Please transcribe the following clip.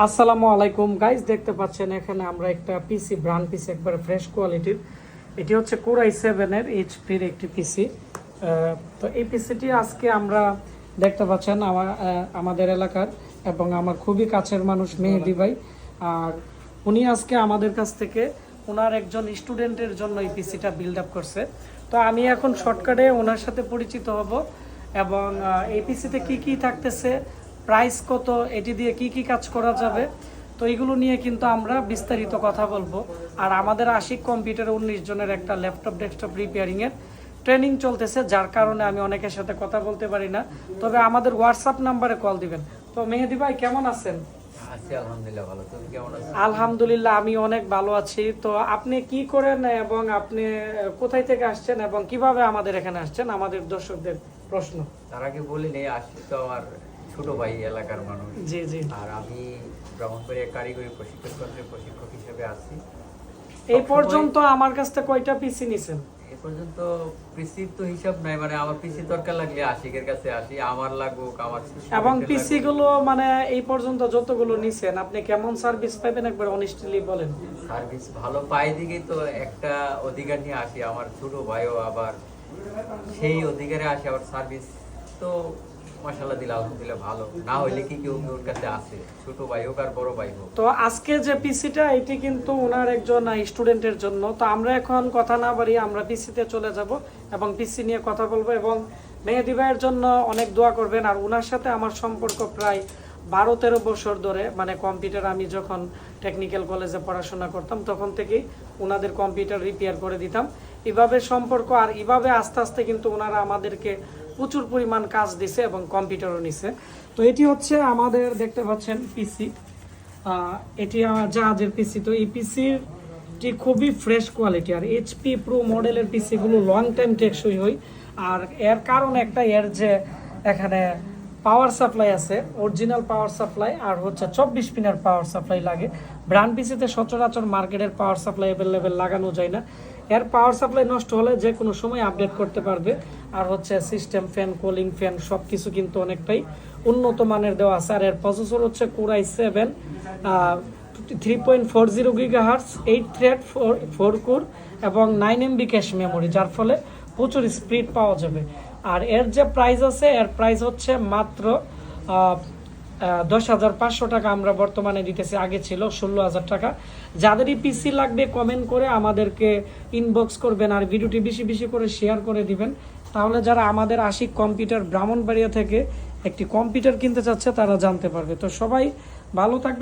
আসসালামু আলাইকুম। গাইস দেখতে পাচ্ছেন এখানে আমরা একটা পিসি ব্র্যান্ড পিসি একবার ফ্রেশ কোয়ালিটির এটি হচ্ছে কোরাই সেভেনের এইচপির একটি পিসি তো এই পিসিটি আজকে আমরা দেখতে পাচ্ছেন আমার আমাদের এলাকার এবং আমার খুবই কাছের মানুষ মেহেদি ভাই। আর উনি আজকে আমাদের কাছ থেকে ওনার একজন স্টুডেন্টের জন্য এই পিসিটা বিল্ড আপ করছে। তো আমি এখন শর্টকাটে ওনার সাথে পরিচিত হব এবং এই পিসিতে কি কি থাকতেছে প্রাইস কত এটি দিয়ে কি কি কাজ করা যাবে তো এগুলো নিয়ে কিন্তু আমরা বিস্তারিত কথা বলব। আর আমাদের আশিক কম্পিউটার উনিশ জনের একটা ল্যাপটপ ডেস্কটপ রিপেয়ারিংয়ের ট্রেনিং চলতেছে যার কারণে আমি অনেকের সাথে কথা বলতে পারি না। তবে আমাদের হোয়াটসঅ্যাপ নাম্বারে কল দিবেন। তো মেহেদি ভাই কেমন আছেন? আলহামদুলিল্লাহ আমি অনেক ভালো আছি। তো আপনি কি করেন এবং আপনি কোথায় থেকে আসছেন এবং কীভাবে আমাদের এখানে আসছেন? আমাদের দর্শকদের প্রশ্ন। তার আগে বলি নেই আসি তো আমার ছোট ভাই এলাকার মানুষ। জি জি। আর আমি ব্রাহ্মণবাড়িয়া কারিগরি প্রশিক্ষণ কেন্দ্রের প্রশিক্ষক হিসেবে আছি। এই পর্যন্ত আমার কাছ থেকে কয়টা পিসি নিছেন? এ পর্যন্ত পিসি তো হিসাব নাই মানে আমার পিসি দরকার লাগলে আশিকের কাছে আসি আমার লাগুক আমার এবং পিসি গুলো মানে এই পর্যন্ত যতগুলো নিছেন আপনি কেমন সার্ভিস পাবেন একবার অনেস্টলি বলেন? সার্ভিস ভালো পাই দিকেই তো একটা অধিকার নিয়ে আসি আমার ছোট ভাইও আবার সেই অধিকারে আসে আবার সার্ভিস তো মাসাল্লাহ দিলে আলহামদুলিল্লাহ ভালো। না হইলে কি কেউ ওর কাছে আসে ছোট ভাই হোক আর বড় ভাই হোক। তো আজকে যে পিসিটা, এটি কিন্তু ওনার একজন স্টুডেন্টের জন্য। তো আমরা এখন কথা না আমরা পিসিতে চলে যাব এবং পিসি নিয়ে কথা বলব এবং মেহেদি ভাইয়ের জন্য অনেক দোয়া করবেন। আর ওনার সাথে আমার সম্পর্ক প্রায় বারো তেরো বছর ধরে। মানে কম্পিউটার আমি যখন টেকনিক্যাল কলেজে পড়াশোনা করতাম, তখন থেকেই ওনাদের কম্পিউটার রিপেয়ার করে দিতাম। এভাবে সম্পর্ক আর এভাবে আস্তে আস্তে কিন্তু ওনারা আমাদেরকে প্রচুর পরিমাণ কাজ দিছে এবং কম্পিউটারও নিছে। তো এটি হচ্ছে আমাদের দেখতে পাচ্ছেন পিসি। এটি আমার জাহাজের পিসি। তো এই পিসির টি খুবই ফ্রেশ কোয়ালিটি। আর এইচপি প্রো মডেলের পিসিগুলো লং টাইম টেকসই হয়। আর এর কারণ একটা এর যে এখানে পাওয়ার সাপ্লাই আছে অরিজিনাল পাওয়ার সাপ্লাই আর হচ্ছে চব্বিশ পিনের পাওয়ার সাপ্লাই লাগে। ব্র্যান্ড পিসিতে সচরাচর মার্কেটের পাওয়ার সাপ্লাই অ্যাভেলেবেল লাগানো যায় না। এর পাওয়ার সাপ্লাই নষ্ট হলে যে কোনো সময় আপডেট করতে পারবে। আর হচ্ছে সিস্টেম ফ্যান কুলিং ফ্যান সব কিছু কিন্তু অনেকটাই উন্নত মানের দেওয়া আছে। আর এর প্রসেসর হচ্ছে core i seven three point four zero giga hertz eight thread four four core এবং নাইন এমবি ক্যাশ মেমোরি যার ফলে প্রচুর স্পিড পাওয়া যাবে। আর এর যে প্রাইস আছে, এর প্রাইস হচ্ছে মাত্র দশ হাজার পাঁচশো টাকা আমরা বর্তমানে দিতেছি। আগে ছিল ষোলো হাজার টাকা। যাদেরই পিসি লাগবে কমেন্ট করে আমাদেরকে ইনবক্স করবেন আর ভিডিওটি বেশি বেশি করে শেয়ার করে দিবেন। তাহলে যারা আমাদের আশিক কম্পিউটার ব্রাহ্মণবাড়িয়া থেকে একটি কম্পিউটার কিনতে চাচ্ছে, তারা জানতে পারবে। তো সবাই ভালো থাকবে